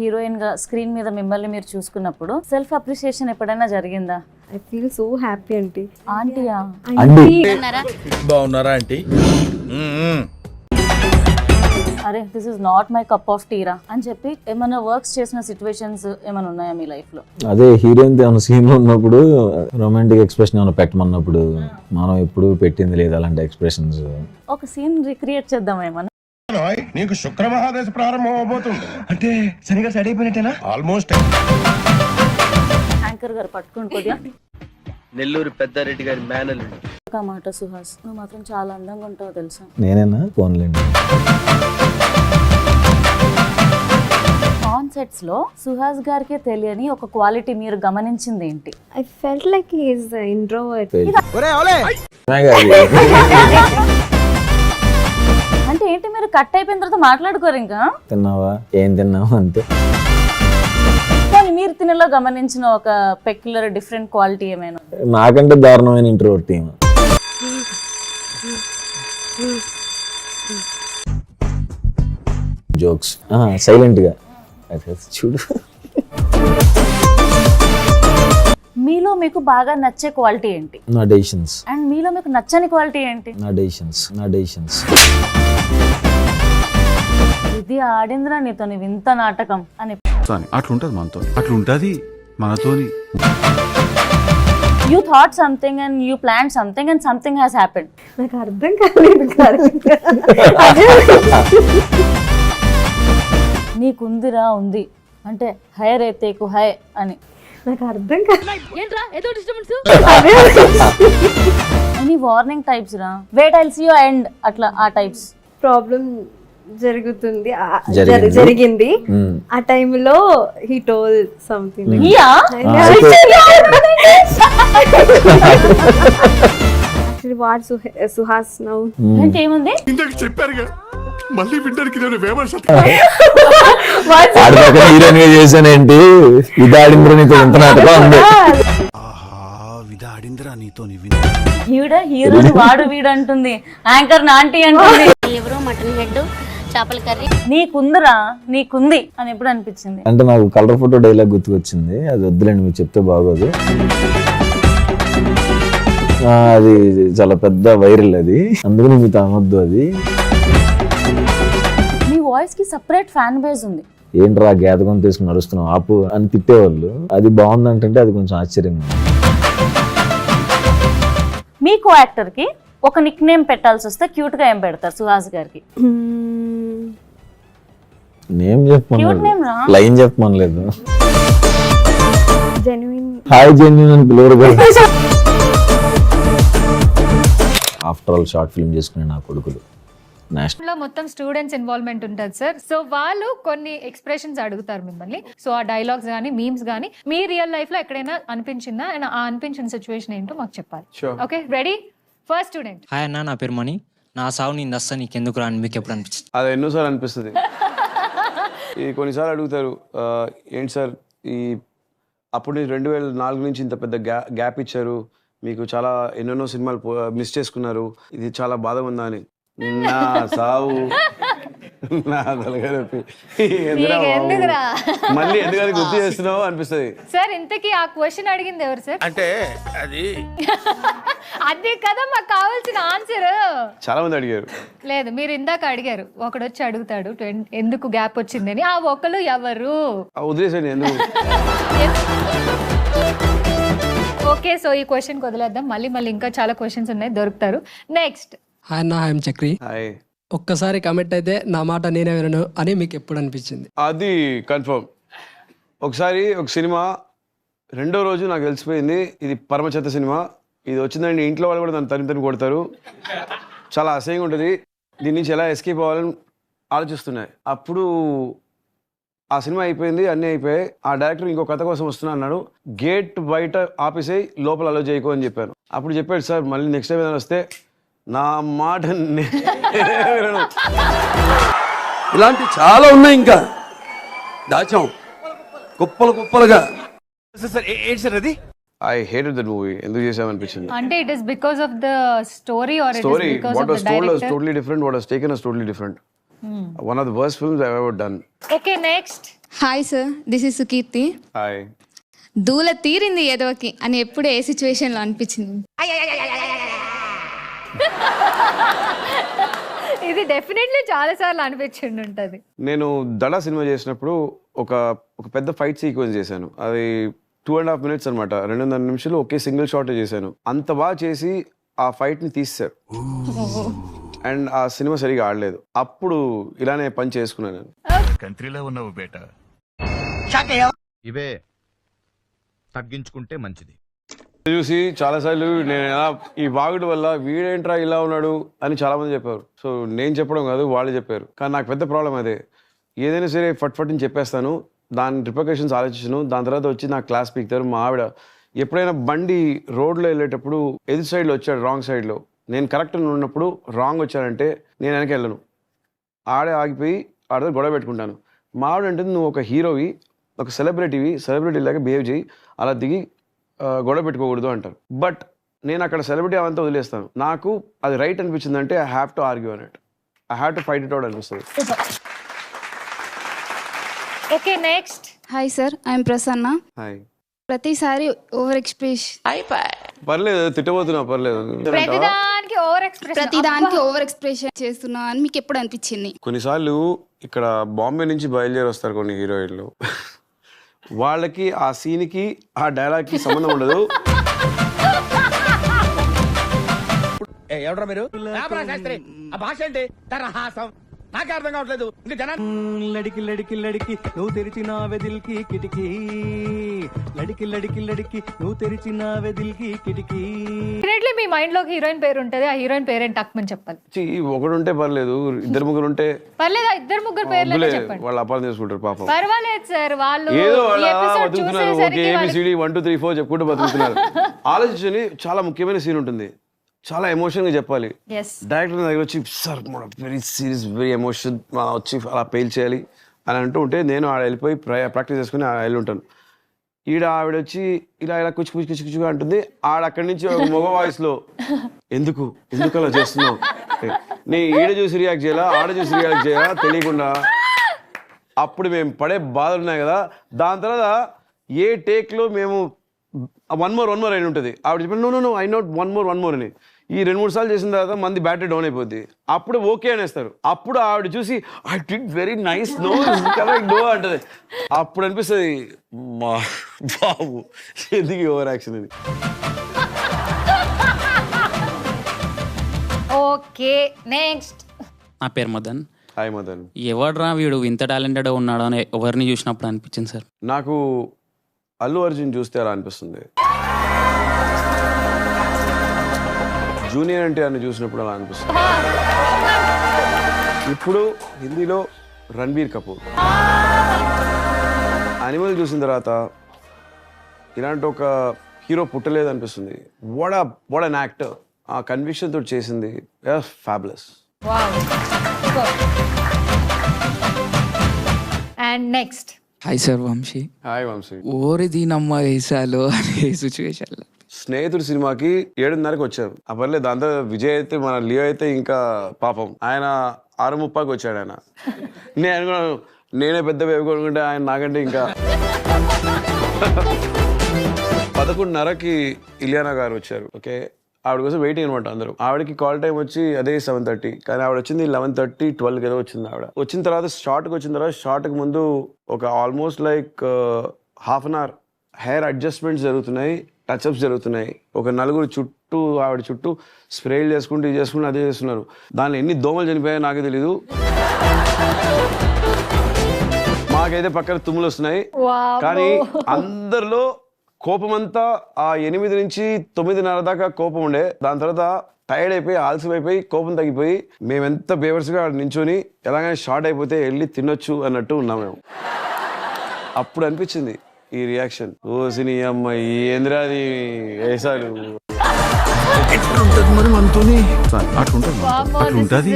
హీరోయిన్గా స్క్రీన్ మీద మిమ్మల్ని మీరు చూసుకున్నప్పుడు సెల్ఫ్ అప్రిసియేషన్ ఎప్పుడైనా జరిగిందా? I feel so happy aunty ఆంటీయా? అండి. బాగున్నారా? ఆంటీ? అరే this is not my cup of టీరా అని చెప్పి ఏమైనా వర్క్స్ చేసిన సిచ్యువేషన్స్ ఏమైనా ఉన్నాయా మీ లైఫ్లో? అదే హీరోయిన్ ఏమైనా సీన్ ఉన్నప్పుడు రొమాంటిక్ ఎక్స్ప్రెషన్ ఏమైనా పెట్టమన్నప్పుడు మనం ఎప్పుడు పెట్టింది లేదు అలాంటి ఎక్స్ప్రెషన్స్ ఒక సీన్ రిక్రియేట్ చేద్దాం ఏమన్నా? నీకు శుక్ర మహాదశ ప్రారంభం అవబోతుంది. అంటే సరిగా సెట్ అయిపోయినట్టేనా? ఆల్మోస్ట్ యాంకర్ గారు పట్టుకుని కొద్దిగా. నెల్లూరు పెద్దారెడ్డి గారి మేనల్ ఒక మాట సుహాస్ నువ్వు మాత్రం చాలా అందంగా ఉంటావు తెలుసా? నేనేనా? ఫోన్లేండి ఆన్ సెట్స్లో సుహాస్ గారికే తెలియని ఒక క్వాలిటీ మీరు గమనించింది ఏంటి? I felt like he's introvert cut అయిపోయిన తర్వాత మాట్లాడుకోరు ఇంకా? తిన్నావా? ఏం తిన్నావా అంతే కానీ మీరు తినేలో గమనించిన ఒక పెక్యులర్ డిఫరెంట్ క్వాలిటీ ఏమైనా? నాకంటే దారుణమైన ఇంట్రోవర్ట్ టీమ్ జోక్స్ సైలెంట్గా. అదే చూడు. మీలో మీకు బాగా నచ్చే క్వాలిటీ ఏంటి? నా డెసిషన్స్ అండ్ మీలో మీకు నచ్చని క్వాలిటీ ఏంటి? నా డెసిషన్స్ నా డెసిషన్స్ ఇది ఆడింద్రా నీతో వింత నాటకం అని. అట్లుంటది మనతో. అట్లుంటది మనతోని. You thought something and you plan something and something has happen నాకు అర్థం కాలేదు నీకుందిరా ఉంది. అంటే హైర్ ఎత్తేకు హై అని. నాకు అర్థం కాలేదు ఎనీ వార్నింగ్ టైప్స్ రా? Wait I'll see you end అట్లా ఆ టైప్స్ ప్రాబ్లం జరుగుతుంది. జరిగింది. ఆ టైంలో he told something what Suhas now. అంటే ఏముంది? ఇందాక చెప్పారుగా. మళ్ళీ వింటానికి నేను వేమర్స్ ఆడి పక్కన హీరోయిన్గా చేశానేంటి? ఇది ఆడింద్ర నీతో ఇంత నాటకం ఉంది. విధాడిందిరా నీతో ఈవిడ హీరోని వాడు వీడు అంటుంది యాంకర్ నాంటీ అంటుంది. Liver mutton head. చేపల కర్రీ. నీకుందిరా నీకుంది అని ఎప్పుడు అనిపించింది? అంటే నాకు కలర్ ఫోటో డైలాగ్ గుర్తుకొచ్చింది. అది వద్దులేండి మీరు చెప్తే బాగోదు. ఆ, అది చాలా పెద్ద వైరల్ అది. అందుకని మీతో అనొద్దు అది. మీ వాయిస్కి సపరేట్ ఫ్యాన్ బేస్ ఉంది. ఏంట్రా గేదకం తీసుకుని నడుస్తున్నావు? ఆపు అని తిట్టేవాళ్ళు. అది బాగుందంటే అది కొంచెం ఆశ్చర్యంగా ఉంది. మీకు యాక్టర్కి ఒక నిక్ నేమ్ పెట్టాల్సి వస్తే క్యూట్గా ఏం పెడతారు సుహాస్ గారికి? నేమ్ చెప్పమనలేదు. లైన్ చెప్పమనలేదు. జెన్యున్ హాయ్ జెన్యున్ అని పిలవరు ఆఫ్టర్ ఆల్ షార్ట్ ఫిల్మ్ చేసుకునే నా కొడుకులు. నేషనల్లో మొత్తం స్టూడెంట్స్ ఇన్వాల్వ్మెంట్ ఉంటుంది సార్ సో వాళ్ళు కొన్ని ఎక్స్ప్రెషన్స్ అడుగుతారు మిమ్మల్ని. సో ఆ డైలాగ్స్ కానీ మీమ్స్ కానీ మీ రియల్ లైఫ్లో ఎక్కడైనా అనిపించిందా? అండ్ ఆ అనిపించిన సిచ్యువేషన్ ఏంటో మాకు చెప్పాలి. Okay ready first student hi అన్న నా పేరు మణి. నా సావు నేను దస్తా నీకెందుకు రా అని మీకు ఎప్పుడు అనిపించింది? అది ఎన్నోసార్లు అనిపిస్తుంది. ఈ కొన్నిసార్లు అడుగుతారు ఏంటి సార్ ఈ అప్పుడు నుంచి రెండు వేల నాలుగు నుంచి ఇంత పెద్ద గ్యా గ్యాప్ ఇచ్చారు మీకు చాలా ఎన్నెన్నో సినిమాలు మిస్ చేసుకున్నారు ఇది చాలా బాధ ఉందా అని. నా సావు. నా? మళ్ళీ ఎందుకని గుర్తు చేస్తున్నావు అనిపిస్తుంది. సార్ ఇంతకీ ఆ క్వశ్చన్ అడిగింది ఎవరు సార్? అంటే అది అది కదా మాకు కావాల్సిన ఆన్సర్ చాలా మంది అడిగారు. లేదు మీరు ఇందాక అడిగారు. ఒకడు వచ్చి అడుగుతాడు "ట్wen- ఎందుకు గ్యాప్ వచ్చిందని? ఆ ఒకరు ఎవరు? ఆ, వదిలేసేయండి ఎందుకు? ఓకే సో ఈ క్వశ్చన్ వదిలేద్దాం. మళ్ళీ మళ్ళీ ఇంకా చాలా క్వశ్చన్స్ ఉన్నాయి దొరుకుతారు. నెక్స్ట్ హాయ్ అన్న ఐఎమ్ చక్రి హాయ్ ఒక్కసారి కమిట్ అయితే నా మాట నేనే వినను అని మీకు ఎప్పుడు అనిపించింది? అది కన్ఫర్మ్ ఒకసారి ఒక సినిమా రెండో రోజు నాకు తెలిసిపోయింది ఇది పరమచెత్త సినిమా. ఇది వచ్చిందండి ఇంట్లో వాళ్ళు కూడా దాన్ని తరిమి తరిమి కొడతారు. చాలా అసహ్యంగా ఉంటుంది. దీని నుంచి ఎలా ఎస్కేప్ అవ్వాలని ఆలోచిస్తున్నాయి. అప్పుడు ఆ సినిమా అయిపోయింది అన్నీ అయిపోయాయి. ఆ డైరెక్టర్ ఇంకో కథ కోసం వస్తున్నా అన్నాడు గేట్ బయట ఆపేసేయి లోపల అలో చేయకు అని చెప్పాను. అప్పుడు చెప్పాడు సార్ మళ్ళీ నెక్స్ట్ టైం ఏదైనా వస్తే నా మాట నే- వినను." ఇలాంటి చాలా ఉన్నాయి ఇంకా. దాచాం. కుప్పలు కుప్పలుగా. సార్ ఏంటి సార్ అది? I hated that movie. ఎందుకు చేసామనిపించింది అంటే it is because of the story or it is story what was told director totally different. What was taken us totally different. One of the worst films I ever done okay next hi sir this is Sukeerthi hi దూల తీరింది ఏదోకి అని ఎప్పుడు ఏ సిచ్యువేషన్లో అనిపించింది? ఇది definitely చాలా సార్లు అనిపించింది ఉంటది నేను దడ సినిమా చేసినప్పుడు ఒక ఒక పెద్ద ఫైట్ సీక్వెన్స్ చేశాను. అది టూ అండ్ హాఫ్ మినిట్స్ అనమాట రెండున్నర నిమిషాలు ఒకే సింగిల్ షాట్ చేశాను. అంత బాగా చేసి ఆ ఫైట్ని తీస్తారు అండ్ ఆ సినిమా సరిగా ఆడలేదు. అప్పుడు ఇలానే పని చేసుకున్నాను నేను. కంట్రీలో ఉన్నావు బేట. ఇవే తగ్గించుకుంటే మంచిది. చూసి చాలాసార్లు నేను ఎలా ఈ బాగుడు వల్ల వీడేంట్రా ఇలా ఉన్నాడు అని చాలామంది చెప్పారు. సో నేను చెప్పడం కాదు వాళ్ళు చెప్పారు. కానీ నాకు పెద్ద ప్రాబ్లం అదే. ఏదైనా సరే ఫట్ ఫట్ అని చెప్పేస్తాను. దాని రిపర్కషన్స్ ఆలోచించను దాని తర్వాత వచ్చి నా క్లాస్ పీకుతారు మా ఆవిడ. ఎప్పుడైనా బండి రోడ్లో వెళ్ళేటప్పుడు ఎదురు సైడ్లో వచ్చాడు రాంగ్ సైడ్లో. నేను కరెక్ట్ ఉన్నప్పుడు రాంగ్ వచ్చానంటే నేను వెనక వెళ్ళను. ఆడే ఆగిపోయి ఆడతో గొడవ పెట్టుకుంటాను. మా ఆవిడ అంటే నువ్వు ఒక హీరోవి ఒక సెలబ్రిటీవి సెలబ్రిటీ లాగా బిహేవ్ చేయి. అలా దిగి గొడవ పెట్టుకోకూడదు అంటారు. బట్ నేను అక్కడ సెలబ్రిటీ అవంతా వదిలేస్తాను. నాకు అది రైట్ అనిపించింది అంటే I have to argue on it I have to fight it out అనిపిస్తుంది okay next hi sir I'm Prasanna hi ప్రతిసారి ఓవర్ ఎక్స్ప్రెస్ పర్లేదు తిట్టబోతున్నా పర్లేదు. ప్రతిదానికి ఓవర్ ఎక్స్ప్రెషన్ ప్రతిదానికి ఓవర్ ఎక్స్ప్రెషన్ చేస్తున్నా అని మీకు ఎప్పుడు అనిపించింది? కొన్నిసార్లు ఇక్కడ బాంబే నుంచి బయలుదేరి వస్తారు కొన్ని హీరోయిన్లు. వాళ్ళకి ఆ సీన్కి ఆ డైలాగ్కి సంబంధం ఉండదు. ఎవడ్రా మీరు? శాస్త్రి. ఆ భాష ఏంటి? తరహాసం. నాకే అర్థం కావట్లేదు. ఇంకా జనా లడికి లడికి లడికి నువ్వు తెరిచిన వెదిల్కి కిటికీ. లడికి లడికి లడికి నువ్వు తెరిచిన వెదిల్కి కిటికీ. డెఫినెట్లీ మీ మైండ్లోకి హీరోయిన్ పేరు ఉంటది ఆ హీరోయిన్ పేరేంటి టక్మని చెప్పాలి. ఛీ, ఒకడు ఉంటే పర్లేదు ఇద్దరు ముగ్గురు ఉంటే పర్లేదు ఆ ఇద్దరు ముగ్గురు పేర్లు చెప్పండి. వాళ్ళు అపార్థం చేసుకుంటారు పాపం. పర్వాలేదు సార్ వాళ్ళు ఏదో బతుకుతున్నారు okay ABCD one two three four చెప్పుకుంటూ బతుకుతున్నారు. ఆలోచించని చాలా ముఖ్యమైన సీన్ ఉంటుంది. చాలా ఎమోషన్గా చెప్పాలి. డైరెక్టర్ దగ్గర వచ్చి sir very serious very emotion వచ్చి అలా పేల్ చేయాలి అని అంటూ ఉంటే నేను ఆడ వెళ్ళిపోయి ప్రాక్టీస్ చేసుకుని ఆడ వెళ్ళి ఉంటాను. ఈడ ఆవిడ వచ్చి ఇలా ఇలా కుచి కుచి కుచి కుచిగా అంటుంది. ఆడ అక్కడి నుంచి ఒక మగ వాయిస్లో ఎందుకు? ఎందుకు అలా చేస్తున్నావు? నీ ఈడ చూసి రియాక్ట్ చేయాలా? ఆడ చూసి రియాక్ట్ చేయాలా? తెలియకుండా. అప్పుడు మేము పడే బాధలు ఉన్నాయి కదా. దాని తర్వాత ఏ టేక్లో మేము వన్ మోర్ వన్ మోర్ అయిన ఉంటుంది. ఆవిడ చెప్పి no no no I note one more one more అని. ఈ రెండు మూడు సార్లు చేసిన తర్వాత మంది బ్యాటరీ డౌన్ అయిపోద్ది. అప్పుడు ఓకే అనేస్తారు. అప్పుడు ఆవిడ చూసి I did very nice no correct no అంటది. అప్పుడు అనిపిస్తుంది మా బాబు ఎందుకు ఓవర్ యాక్షన్ ఇది? Okay next. నా పేరు మదన్. హాయ్ మదన్. ఎవడ్రా వీడు ఇంత టాలెంటెడ్ ఉన్నాడు అని ఎవరిని చూసినప్పుడు అనిపించింది సార్? నాకు అల్లు అర్జున్ చూస్తే అలా అనిపిస్తుంది. జూనియర్ ఎన్టీఆర్ని చూసినప్పుడు అలా అనిపిస్తుంది. ఇప్పుడు హిందీలో రణబీర్ కపూర్. అనిమల్ చూసిన తర్వాత ఇలాంటి ఒక హీరో పుట్టలేదు అనిపిస్తుంది వాడ వాడ అన్ యాక్టర్ ఆ కన్విక్షన్ తోటి చేసింది. Fabulous and next hi sir Vamsi hi Vamsi ఓరి దీనమ్మ వేసాలు అనే సిచ్యువేషన్ స్నేహితుడు సినిమాకి ఏడున్నరకు వచ్చారు. ఆ పర్లేదు దాంతో విజయ్ అయితే మన లియో అయితే ఇంకా పాపం. ఆయన ఆరు ముప్పాకి వచ్చాడు ఆయన. నేను అనుకున్నాను నేనే పెద్ద బేబీ కొనుక్కుంటే ఆయన నాకంటే ఇంకా పదకొండున్నరకి ఇలియానా గారు వచ్చారు. ఓకే? ఆవిడ కోసం వెయిటింగ్ అనమాట అందరూ. ఆవిడకి కాల్ టైం వచ్చి అదే సెవెన్ థర్టీ కానీ ఆవిడ వచ్చింది లెవెన్ థర్టీ ట్వెల్వ్ ఏదో వచ్చింది ఆవిడ. వచ్చిన తర్వాత షార్ట్కి వచ్చిన తర్వాత షార్ట్కి ముందు ఒక almost like half an hour hair adjustments జరుగుతున్నాయి. టచ్అప్స్ జరుగుతున్నాయి. ఒక నలుగురు చుట్టూ ఆవిడ చుట్టూ స్ప్రేలు చేసుకుంటూ ఇది చేసుకుంటూ అదే చేస్తున్నారు. దానిలో ఎన్ని దోమలు చనిపోయాయో నాకే తెలీదు. మాకైతే పక్కన తుమ్ములు వస్తున్నాయి. కానీ అందరిలో కోపమంతా ఆ ఎనిమిది నుంచి తొమ్మిదిన్నర దాకా కోపం ఉండే. దాని తర్వాత టైర్డ్ అయిపోయి ఆలస్యమైపోయి కోపం తగ్గిపోయి మేము ఎంత బేవర్స్గా నించొని ఎలాగైనా షార్ట్ అయిపోతే వెళ్ళి తినొచ్చు అన్నట్టు ఉన్నాం మేము. అప్పుడు అనిపించింది ఈ రియాక్షన్ ఓ సినీ అమ్మ ఏంద్రాది వేసాలు. ఎట్లుంటది మరి మనతోని? అట్లుంటది వామ్మో, this అట్లుంటది